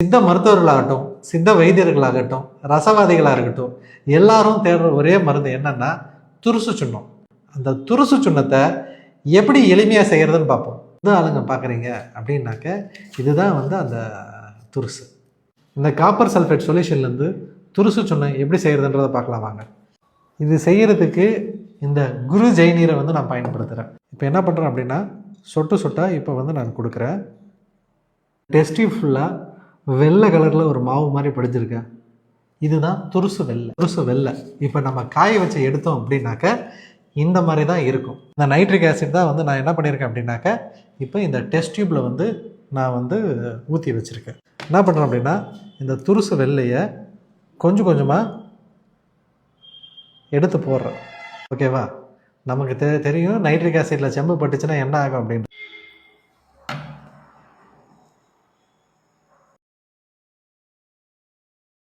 சித்த மருத்துவர்களாகட்டும் சித்த வைத்தியர்களாகட்டும் ரசவாதிகளாக இருக்கட்டும் எல்லாரும் தேடுற ஒரே மருந்து என்னன்னா துருசு சுண்ணம். அந்த துருசு சுண்ணத்தை எப்படி எளிமையாக செய்கிறதுன்னு பார்ப்போம். இது ஆளுங்க பார்க்குறீங்க அப்படின்னாக்க இதுதான் வந்து அந்த துருசு. இந்த காப்பர் சல்ஃபேட் சொல்யூஷன்லேருந்து துருசு சுண்ணம் எப்படி செய்கிறதுன்றதை பார்க்கலாம் வாங்க. இது செய்கிறதுக்கு இந்த குரு ஜெயநீரை வந்து நான் பயன்படுத்துகிறேன் இப்போ என்ன பண்ணுறேன் அப்படின்னா சொட்டு சொட்டாக இப்போ வந்து நான் கொடுக்குறேன். டெஸ்டி ஃபுல்லாக வெள்ளை கலரில் ஒரு மாவு மாதிரி படிஞ்சிருக்கேன் இதுதான் துருசு வெள்ளை. துருசு வெள்ளை. இப்போ நம்ம காய வச்சு எடுத்தோம் அப்படின்னாக்க இந்த மாதிரி தான் இருக்கும். இந்த நைட்ரிக் ஆசிட் தான் வந்து நான் என்ன பண்ணியிருக்கேன் அப்படின்னாக்க இப்போ இந்த டெஸ்ட் டியூப்பில் வந்து நான் வந்து ஊற்றி வச்சுருக்கேன். என்ன பண்ணுறேன் அப்படின்னா இந்த துருசு வெள்ளையை கொஞ்சம் கொஞ்சமாக எடுத்து போடுறேன். ஓகேவா? நமக்கு தெ தெரியும் நைட்ரிக் ஆசிடில் செம்பு பட்டுச்சுன்னா என்ன ஆகும் அப்படின்னு.